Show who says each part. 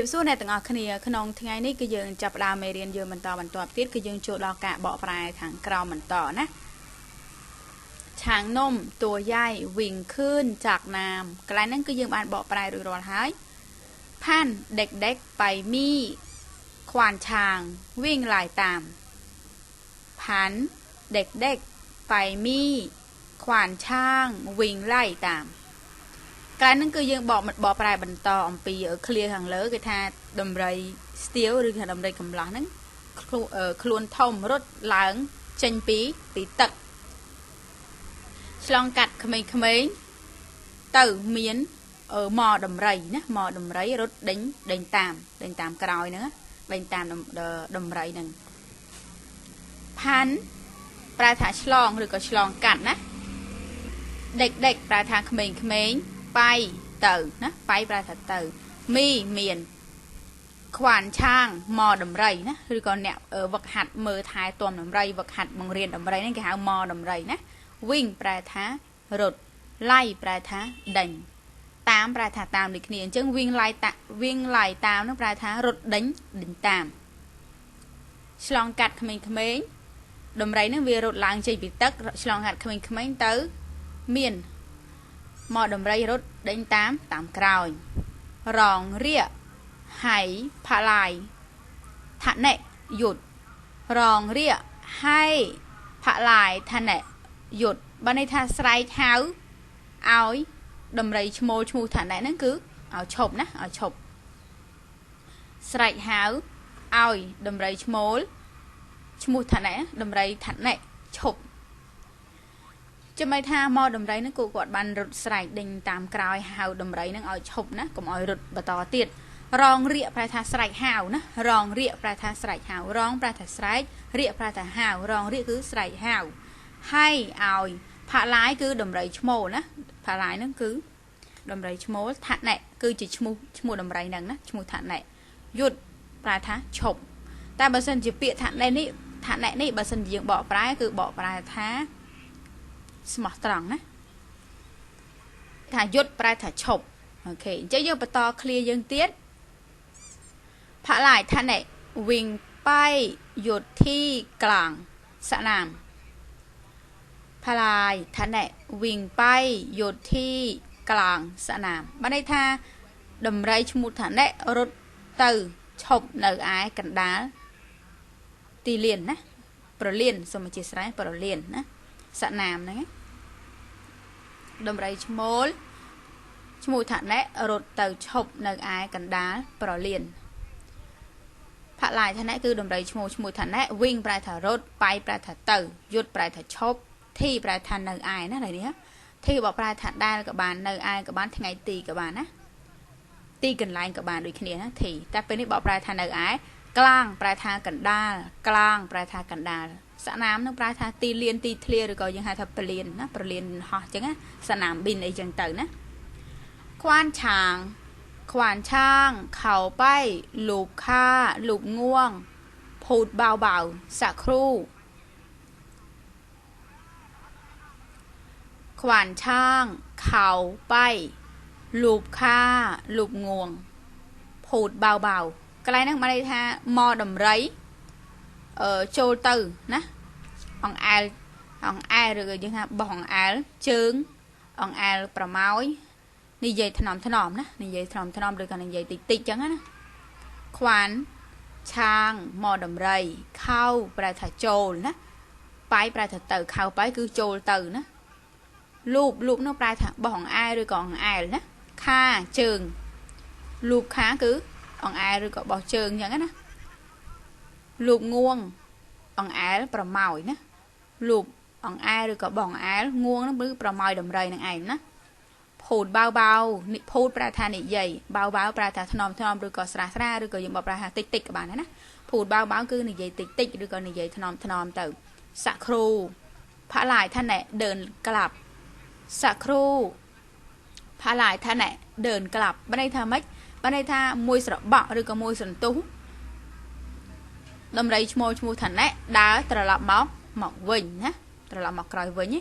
Speaker 1: ៀបសួរអ្នកទាំងអស់គ្នាក្នុងថ្ងៃនេះគឺយើងចាប់ផ្ដើមមេរៀនយើងបន្តបន្តទៀតគឺយើងចូលដល់ការបកប្រែខាងក្រោមបន្តណាឆាងនំតួយ៉ៃវិញខឿនចាក់ណាមកន្លែងហ្នឹងគឺយើងបានបកប្រែរួចរាល់ហើយផានដេកដេកបៃមីខ្វានឆាងវិញឡាយតាមផានដេកដេកបៃមីខ្វានឆាងវិញឡាយតាម កន្លែងហ្នឹងគឺយើងបកបកប្រែបន្តអំពី clear ខាងលើគឺថាដំរីស្ទៀវឬថាដំរីកំឡោះហ្នឹងខ្លួនខ្លួនធំរត់ឡើងចេញពីពីទឹកឆ្លងកាត់ក្មេងៗទៅមានមកដំរីណាមកដំរីរត់ដេញដេញតាមដេញតាមក្រោយហ្នឹងដេញតាមដំរីហ្នឹងផាន់ប្រែថាឆ្លងឬក៏ឆ្លងកាត់ណាដេកដេកប្រែថាក្មេងៗ បាយទៅណាបាយប្រែថាទៅមីមានខ្វានឆាងមកដំរីណាឬក៏អ្នកវឹកហាត់មើលថែទាំដំរីវឹកហាត់បង្រៀនដំរីហ្នឹងគេហៅមកដំរីណាវិញប្រែថារត់ឡៃប្រែថាដេញតាមប្រែថាតាមដូចគ្នាអញ្ចឹងវិញឡៃតាវិញឡៃតាមនឹងប្រែថារត់ដេញដេញតាមឆ្លងកាត់ក្មេងៗដំរីនឹងវារត់ឡើងចេញពីទឹកឆ្លងកាត់ក្មេងៗទៅ មាន មកដំរីរត់ដេញតាមតាមក្រោយរងរៀកហៃផាឡាយថណិយុទ្ធរងរៀកហៃផាឡាយថណិយុទ្ធបើន័យថាស្រែកហៅឲ្យដំរីឈ្មោលឈ្មោះឋានៈហ្នឹងគឺឲ្យឈប់ណាឲ្យឈប់ស្រែកហៅឲ្យដំរីឈ្មោលឈ្មោះឋានៈដំរីឋានៈឈប់ ចាំមិនថាមកដំរីហ្នឹងគូគាត់បានរត់ស្រែកដេញតាមក្រោយហៅដំរីហ្នឹងឲ្យឈប់ណាកុំឲ្យរត់បន្តទៀតរងរៀកប្រែថាស្រែកហៅណារងរៀកប្រែថាស្រែកហៅរងប្រែថាស្រែករៀកប្រែថាហៅរងរៀកគឺស្រែកហៅហើយឲ្យផាឡាយគឺដំរីឈ្មោលណាផាឡាយហ្នឹងគឺដំរីឈ្មោលឋានៈគឺជាឈ្មោះឈ្មោះដំរីហ្នឹងណាឈ្មោះឋានៈយុទ្ធប្រែថាឈប់តែបើសិនជាពាក្យឋានៈនេះឋានៈនេះបើសិនជាយើងបកប្រែគឺបកប្រែថា ស្មោះត្រង់ណាថាយុទ្ធប្រែថាឈប់អូខេអញ្ចឹងយើងបន្ត clear យើងទៀតផាឡាយឋានៈវិញបាយយុទ្ធទីក្លាំងសណាមផាឡាយឋានៈវិញបាយយុទ្ធទីក្លាំងសណាមបានន័យថាដំរីឈ្មោះឋានៈរត់ទៅឈប់នៅឯកណ្ដាលទីលានណាប្រលានសូមអធិស្ឋានប្រលានណា សណាមហ្នឹងដំរីឈ្មោលឈ្មោះឋានៈរត់ទៅឈប់នៅឯកណ្ដាលប្រលានផលាយឋានៈគឺដំរីឈ្មោះឈ្មោះឋានៈវិញប្រែថារត់បាយប្រែថាទៅយុទ្ធប្រែថាឈប់ធីប្រែថានៅឯណាឡើយនេះធីបើប្រែថាដែលក៏បាននៅឯក៏បានថ្ងៃទីក៏បានណាទីកន្លែងក៏បានដូចគ្នាណាធីតែពេលនេះបើប្រែថានៅឯ กลางปลายทางกันดากลางปลายทางกันดาสนามนั่งปลายทางตีเลียนตีเทียหรือก็ยังหาทับเปลียนนะเปลียนฮะจังนะสนามบินไอจังเต๋อนะควานช้าง ควานช่าง เข่าไปหลุบค่าหลุบง่วง พูดเบาๆสักครู่ ควานช่าง เข่าไปหลุบค่าหลุบง่วง พูดเบาๆ កន្លែងហ្នឹងមកន័យថាមកដំរីអឺចូលទៅណាអង្អែលអង្អែលឬក៏យើងថាបោះអង្អែលជើងអង្អែលប្រម៉ោយនិយាយថ្នមថ្នមណានិយាយថ្នមថ្នមឬក៏និយាយតិចតិចចឹងណាខ្វានឆាងមកដំរីខោប្រែថាចូលណាបាយប្រែថាទៅខោបាយគឺចូលទៅណាលូបលូបនោះប្រែថាបោះអង្អែលឬក៏អង្អែលណាខាជើងលូបខាគឺ អង្អែលឬក៏បោះជើងអញ្ចឹងណាលូបងួងអង្អែលប្រម៉ោយណាលូបអង្អែលឬក៏បងអង្អែលងួងហ្នឹងគឺប្រម៉ោយដំរីនឹងឯងណាភូតបាវបាវនិភូតប្រាថ្នានិយាយបាវបាវប្រាថ្នាថ្នមថ្នមឬក៏ស្រះស្រាឬក៏យើងបបប្រាថ្នាតិចតិចក៏បានដែរណាភូតបាវបាវគឺនិយាយតិចតិចឬក៏និយាយថ្នមថ្នមទៅសគ្រូផលាយថាណែដើនក្លាប់សគ្រូផលាយថាណែដើនក្លាប់បើន័យថាម៉េច បានន័យថាមួយស្របក់ឬក៏មួយសន្ទុះដំរីឈ្មោះឈ្មោះឋានៈដើរត្រឡប់មកមកវិញណាត្រឡប់មកក្រោយវិញណា